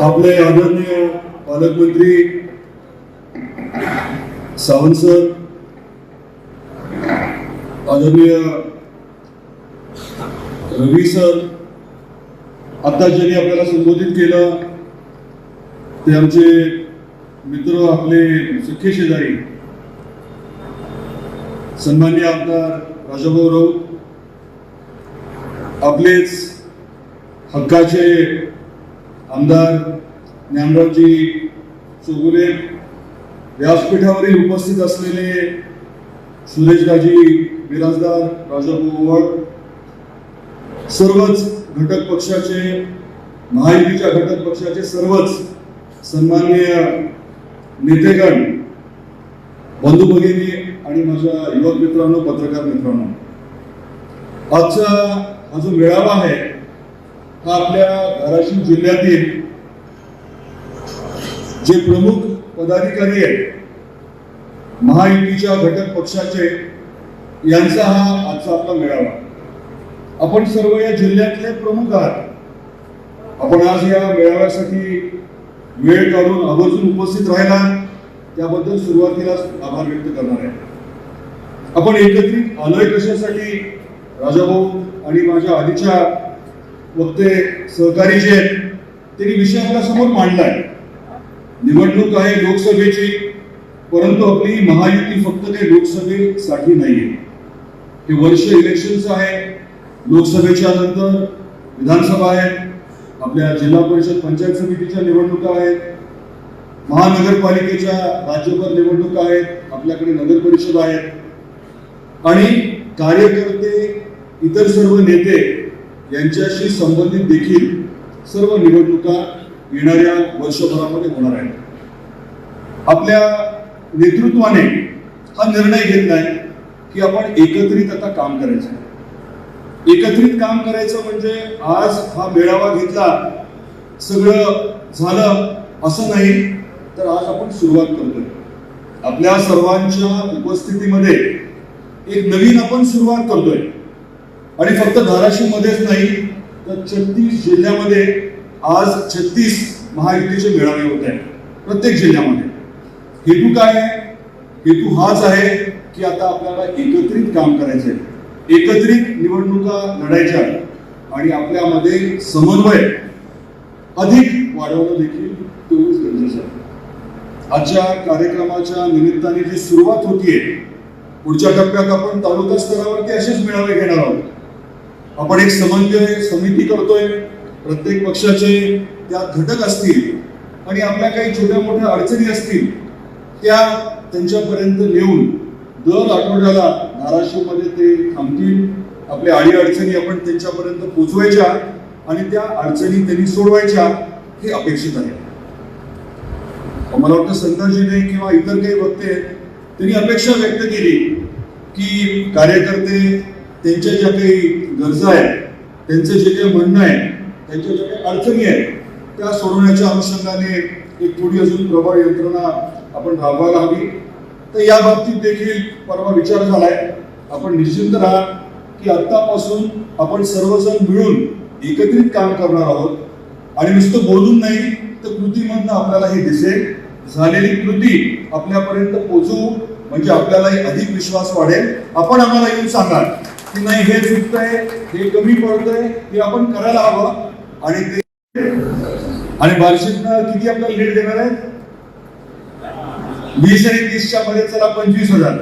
आपले आदरणीय पालकमंत्री सावंत सर आदरणीय रवी सर आता ज्यांनी आपल्याला संबोधित केलं ते आमचे मित्र आपले सख्खे शेजारी सन्मान्य आमदार राजाभाऊ राऊत आपलेच हक्काचे आमदार ज्ञानरावजी चौगुले व्यासपीठावरील उपस्थित असलेले सुरेशराजी बिराजदार राजाभाऊ ओवाळ सर्वच घटक पक्षाचे महायुतीच्या घटक पक्षाचे सर्वच सन्माननीय नेतेगण बंधू भगिनी आणि माझ्या युवक मित्रांनो पत्रकार मित्रांनो आजचा हा जो मेळावा आहे हा आपल्या धाराशिव जिल्ह्यातील जे प्रमुख पदाधिकारी आहेत महायुतीच्या घटक पक्षाचे यांचा हा आजचा आपला मेळावा. आपण सर्व या जिल्ह्यातले प्रमुख आहात. आपण आज या मेळाव्यासाठी वेळ काढून आवर्जून उपस्थित राहिला. त्याबद्दल सुरुवातीला आभार व्यक्त करणार आहे. आपण एकत्रित आलोय कशासाठी? राजाभाऊ आणि माझ्या आधीच्या वक्ते सहकारी जे आहेत त्यांनी विषय आपल्यासमोर मांडलाय. निवडणूक आहे लोकसभेची परंतु आपली महायुती फक्त ते लोकसभेसाठी नाहीये. हे वर्ष इलेक्शनचं आहे लोकसभेच्या नंतर विधानसभा आहेत आपल्या जिल्हा परिषद पंचायत समितीच्या निवडणुका आहेत महानगरपालिकेच्या राज्यभर निवडणुका आहेत आपल्याकडे नगर परिषद आहेत. आणि कार्यकर्ते इतर सर्व नेते यांच्याशी संबंधित देखील सर्व निवडणुका येणाऱ्या वर्षभरामध्ये होणार आहेत. आपल्या नेतृत्वाने हा निर्णय घेतलाय की आपण एकत्रित आता काम करायचं. आहे. एकत्रित काम करायचं म्हणजे आज हा मेळावा घेतला सगळं झालं असं नाही तर आज आपण सुरुवात करतोय. आपल्या सर्वांच्या उपस्थितीमध्ये एक नवीन आपण सुरुवात करतोय. आणि फक्त धाराशिव मध्येच नाही तर छत्तीस जिल्ह्यामध्ये आज छत्तीस महायुतीचे मेळावे होत आहेत प्रत्येक जिल्ह्यामध्ये. हेतू काय आहे? हेतू हाच आहे की आता आपल्याला एकत्रित काम करायचंय एकत्रित निवडणुका लढायच्या आणि आपल्यामध्ये समन्वय अधिक वाढवणं देखील तेवढंच गरजेचं आहे. आजच्या कार्यक्रमाच्या निमित्ताने जी सुरुवात होतीये पुढच्या टप्प्यात आपण तालुका स्तरावरती असेच मेळावे घेणार आहोत. आपण एक समन्वय समिती करतोय. प्रत्येक पक्षाचे त्यात घटक असतील आणि आपल्या काही छोट्या मोठ्या अडचणी असतील त्या त्यांच्यापर्यंत नेऊन दर आठवड्याला धाराशिवमध्ये ते थांबतील. आपल्या आडी अडचणी आपण त्यांच्यापर्यंत पोचवायच्या आणि त्या अडचणी त्यांनी सोडवायच्या हे अपेक्षित आहे. मला वाटतं संताजीने किंवा इतर काही वक्ते त्यांनी अपेक्षा व्यक्त केली की कार्यकर्ते त्यांच्या ज्या काही गरजा आहेत त्यांचं जे काही म्हणणं आहे त्यांच्या ज्या काही अडचणी आहेत त्या सोडवण्याच्या अनुषंगाने एक थोडी अजून प्रभाव यंत्रणा आपण राबवायला हवी. तर या बाबतीत देखील परवा विचार झालाय. आपण निश्चिंत राहा की आत्तापासून आपण सर्वजण मिळून एकत्रित काम करणार आहोत. आणि नुसतं बोलून नाही तर कृतीमधनं आपल्याला हे दिसेल. झालेली कृती आपल्यापर्यंत पोचवू म्हणजे आपल्यालाही अधिक विश्वास वाढेल. आपण आम्हाला येऊन सांगाल की नाही हे चुकतंय हे कमी पडतंय हे आपण करायला हवं. आणि ते आणि बार्शीतनं किती आपल्याला लीड देणार आहे वीस आणि तीसच्या मध्ये चला पंचवीस हजार.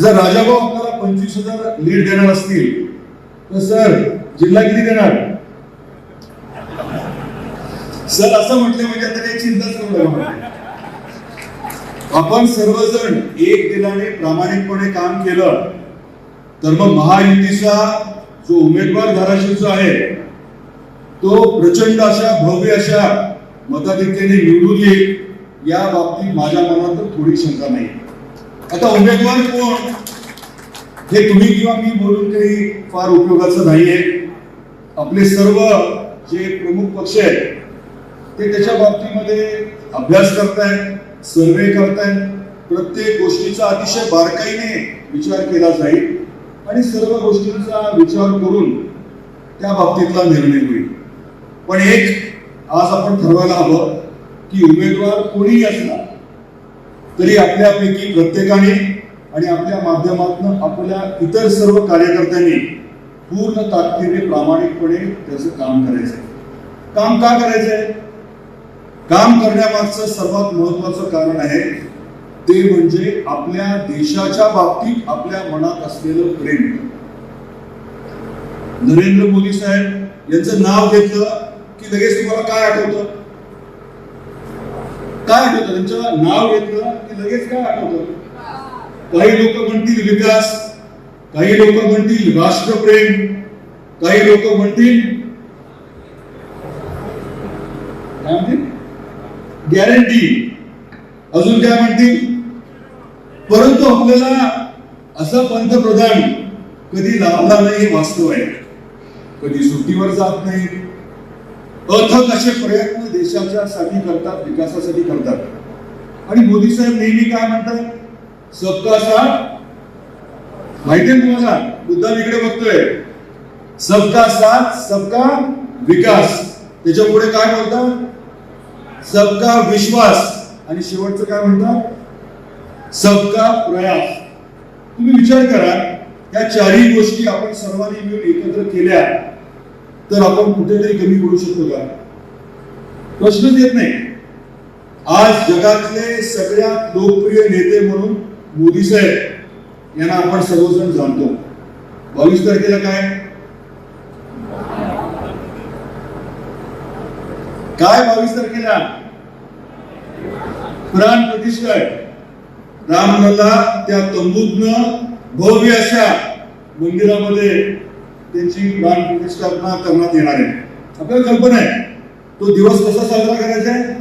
जर राजाभाऊ आपल्याला पंचवीस हजार लीड देणार असतील तर सर जिल्हा किती देणार? सर असं म्हटलं म्हणजे आता काही चिंताच करू आपण सर्वजण एक दिलाने प्रामाणिकपणे काम केलं. तर मग महायुतीचा जो उमेदवार धाराशिवचा आहे तो प्रचंड अशा भव्य अशा मताधिक्याने निवडून येईल या बाबतीत माझ्या मनात तर थोडी शंका नाही. आता उमेदवार कोण? हे तुम्ही किंवा मी बोलून काही फार उपयोगाचं नाहीये. आपले सर्व जे प्रमुख पक्ष आहेत ते त्याच्या बाबतीमध्ये अभ्यास करतायत सर्वे करतायत. प्रत्येक गोष्टीचा अतिशय बारकाईने विचार केला जाईल. आणि सर्व गोष्टींचा विचार करून त्या बाबतीतला निर्णय होईल. पण एक आज आपण ठरवायला हवं की उमेदवार कोणीही असला तरी आपल्यापैकी प्रत्येकाने आणि आपल्या माध्यमातून आपल्या इतर सर्व कार्यकर्त्यांनी पूर्ण ताकदीने प्रामाणिकपणे त्याचं काम करायचंय. काम का करायचंय? काम करण्यामागचं सर्वात महत्वाचं कारण आहे ते म्हणजे आपल्या देशाच्या बाबतीत आपल्या मनात असलेलं प्रेम. नरेंद्र मोदी साहेब यांचं नाव घेतलं की लगेच तुम्हाला काय आठवतं? काय आठवतं? त्यांचं नाव घेतलं की लगेच काय आठवतं? काही लोक म्हणतील विकास काही लोक म्हणतील राष्ट्रप्रेम काही लोक म्हणतील काय म्हणतील? गॅरंटी अजून काय म्हणतील? परंतु आपल्याला असा पंतप्रधान कधी लाभला नाही हे वास्तव आहे. कधी सुट्टीवर जात नाही. अथक असे प्रयत्न देशाच्या साठी करतात विकासासाठी करतात. आणि मोदी साहेब नेहमी काय म्हणतात? सबका साथ. माहितीये तुम्हाला? मुद्दा इकडे बघतोय. सबका साथ सबका विकास. त्याच्या पुढे काय बोलतात? सबका विश्वास. आणि शेवटचं काय म्हणतात? सबका प्रयास. तुम्ही विचार करा या चारही गोष्टी आपण सर्वांनी मिळून एकत्र केल्या तर आपण कुठेतरी कमी पडू शकतो का? प्रश्नच येत नाही. आज जगातले सगळ्यात लोकप्रिय नेते म्हणून मोदी साहेब यांना आपण सर्वजण जाणतो. बावीस तारखेला काय? काय बावीस तारखेला? प्राण प्रतिष्ठा आहे. रामलला त्या तंबूतनं भव्य अशा मंदिरामध्ये त्यांची प्राण प्रतिष्ठापना करण्यात येणार आहे. आपल्याला कल्पना आहे तो दिवस कसा साजरा करायचा आहे?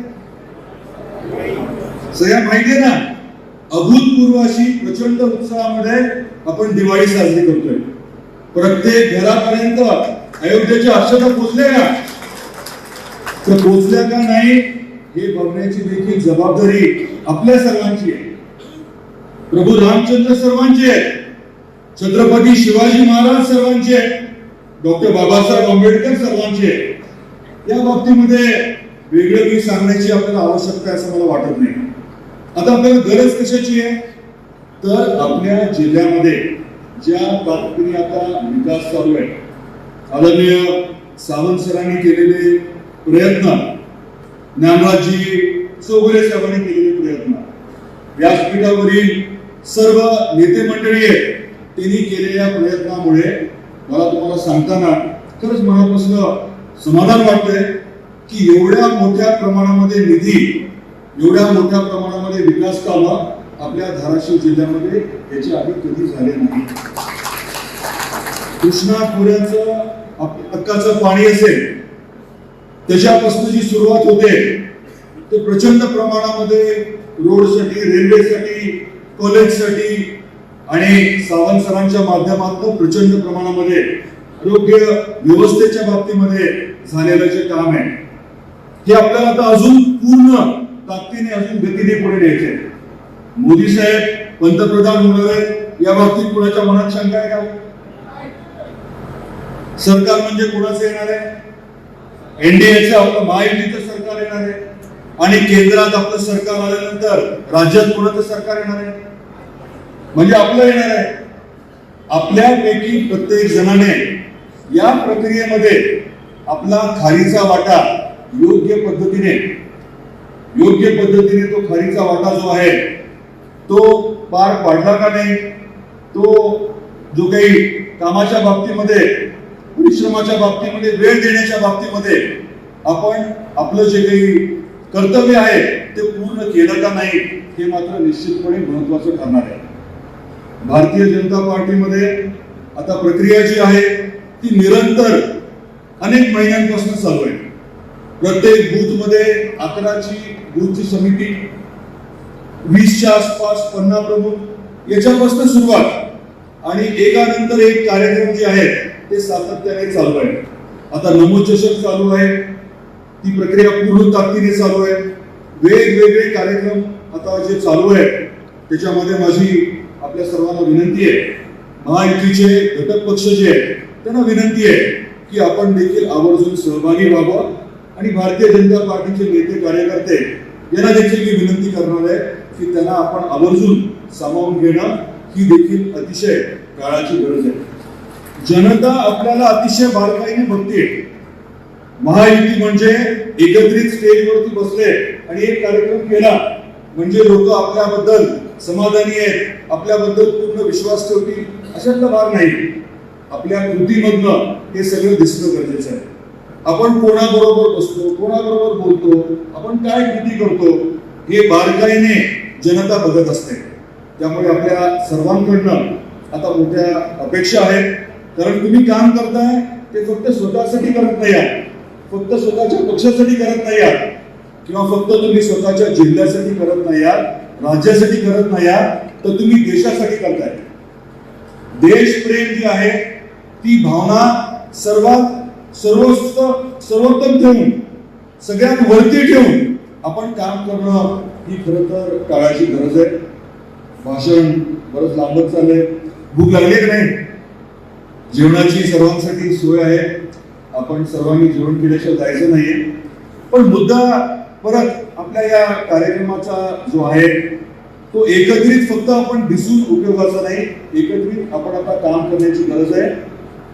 सगळ्या माहिती आहे ना? अभूतपूर्व अशी प्रचंड उत्साहामध्ये आपण दिवाळी साजरी करतोय. प्रत्येक घरापर्यंत अयोध्येच्या अक्षता पोचल्या का? तर पोचल्या का नाही हे बघण्याची देखील जबाबदारी आपल्या सर्वांची आहे. प्रभू रामचंद्र सर्वांचे आहे छत्रपती शिवाजी महाराज सर्वांचे आहे डॉक्टर बाबासाहेब आंबेडकर सर्वांचे आहे या बाबतीमध्ये वेगळं काही सांगण्याची आपल्याला आवश्यकता आहे असं मला वाटत नाही. आता आपल्याला गरज कशाची आहे? तर आपल्या जिल्ह्यामध्ये ज्या बाबतीने आता विकास चालू आहे आदरणीय सावंत सरांनी केलेले प्रयत्न ज्ञानराजी चौगुले साहेबांनी केलेले प्रयत्न व्यासपीठावरील सर्व नेते मंडळी आहेत त्यांनी केलेल्या प्रयत्नामुळे मला तुम्हाला सांगताना खरंच मनापासून समाधान वाटतंय की एवढ्या मोठ्या प्रमाणामध्ये निधी एवढ्या मोठ्या प्रमाणामध्ये विकास कामं आपल्या धाराशिव जिल्ह्यामध्ये याच्या आधी कधी झाले नाही. कृष्णा खोऱ्याचं हक्काचं पाणी असेल त्याच्यापासून जी सुरुवात होते. ते प्रचंड प्रमाणामध्ये रोडसाठी रेल्वेसाठी कॉलेजसाठी आणि सावंत सरांच्या माध्यमातून प्रचंड प्रमाणामध्ये आरोग्य व्यवस्थेच्या बाबतीमध्ये झालेलं जे काम आहे हे आपल्याला आता अजून पूर्ण ताकदीने अजून गतीने पुढे न्यायचे मोदी साहेब पंतप्रधान होणार आहेत या बाबतीत कुणाच्या मनात शंका आहे का? सरकार म्हणजे कुणाचं येणार आहे? एनडीएचं आपलं महायुतीचं सरकार येणार आहे. आणि केंद्रात आपलं सरकार आल्यानंतर राज्यात कुणाचं सरकार येणार आहे? म्हणजे आपलं येणार आहे. आपल्यापैकी प्रत्येक जणाने या प्रक्रियेमध्ये आपला खारीचा वाटा योग्य पद्धतीने योग्य पद्धतीने तो खारीचा वाटा जो आहे तो पार पाडला का नाही? तो जो काही कामाच्या बाबतीमध्ये परिश्रमाच्या बाबतीमध्ये वेळ देण्याच्या बाबतीमध्ये आपण आपलं जे काही कर्तव्य आहे ते पूर्ण केलं का नाही हे मात्र निश्चितपणे महत्वाचं ठरणार आहे. भारतीय जनता पार्टीमध्ये आता प्रक्रिया जी आहे ती निरंतर अनेक महिन्यांपासून चालू आहे. प्रत्येक बूथमध्ये अकराची बूथची समिती वीसच्या आसपास पन्ना प्रमुख याच्यापासून सुरुवात. आणि एकानंतर एक कार्यक्रम जे आहेत ते सातत्याने चालू आहे. आता नमोचषक चालू आहे. ती प्रक्रिया पूर्ण ताकदीने चालू आहे. वेगवेगळे कार्यक्रम आता जे चालू आहे त्याच्यामध्ये माझी आपल्या सर्वांना विनंती आहे. महायुतीचे घटक पक्ष जे आहेत त्यांना विनंती आहे की आपण देखील आवर्जून सहभागी व्हावं. आणि भारतीय जनता पार्टीचे नेते कार्यकर्ते यांना देखील मी विनंती करणार आहे की त्यांना आपण आवर्जून सामावून घेणं ही देखील अतिशय काळाची गरज आहे. जनता आपल्याला अतिशय बारकाईने बघते. महायुती म्हणजे एकत्रित स्टेजवरती बसले आणि एक कार्यक्रम केला. म्हणजे लोक आपल्याबद्दल समाधानी आहेत. आपल्याबद्दल पूर्ण विश्वास ठेवतील. अशातला भाग नाही. आपल्या कृतीमधनं हे सगळं दिसणं गरजेचं आहे. आपण कोणाबरोबर बसतो कोणाबरोबर बोलतो आपण काय कृती करतो हे बारकाईने जनता बघत असते. त्यामुळे आपल्या सर्वांकडनं आता मोठ्या अपेक्षा आहेत. कारण तुम्ही काम करताय ते फक्त स्वतःसाठी करत नाही आहात. फक्त स्वतःच्या पक्षासाठी करत नाही आहात. किंवा फक्त तुम्ही स्वतःच्या जिल्ह्यासाठी करत नाही आहात. राज्यासाठी करत नाही तर तुम्ही देशासाठी करताय. देशप्रेम जी आहे ती भावना सर्वात सर्वोच्च सर्वोत्तम ठेवून सगळ्यात वरती ठेवून आपण काम करणं ही खरं तर काळाची गरज आहे. भाषण बरंच लांबत चाललंय. भूक लागली की नाही? जेवणाची सर्वांसाठी सोय आहे. आपण सर्वांनी जेवण केल्याशिवाय जायचं नाहीये. पण मुद्दा परत आपल्या या कार्यक्रमाचा जो आहे तो एकत्रित फक्त आपण दिसून उपयोगाचा नाही एकत्रित आपण आता काम करण्याची गरज आहे.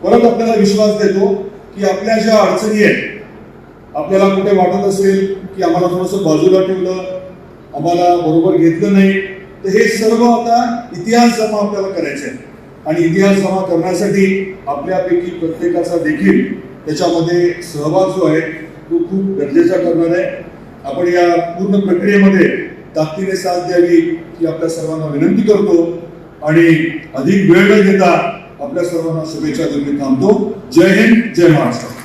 परत आपल्याला विश्वास देतो की आपल्या ज्या अडचणी आहेत आपल्याला कुठे वाटत असेल की आम्हाला थोडंसं बाजूला ठेवलं आम्हाला बरोबर घेतलं नाही तर हे सर्व आता इतिहास जमा आपल्याला करायचे आहे आणि इतिहास जमा करण्यासाठी आपल्यापैकी प्रत्येकाचा देखील त्याच्यामध्ये सहभाग जो आहे तो खूप गरजेचा करणार आहे. आपण या पूर्ण प्रक्रियेमध्ये ताकदीने साथ द्यावी ही आपल्या सर्वांना विनंती करतो. आणि अधिक वेळ न घेता आपल्या सर्वांना शुभेच्छा देऊन थांबतो. जय हिंद जय महाराष्ट्र.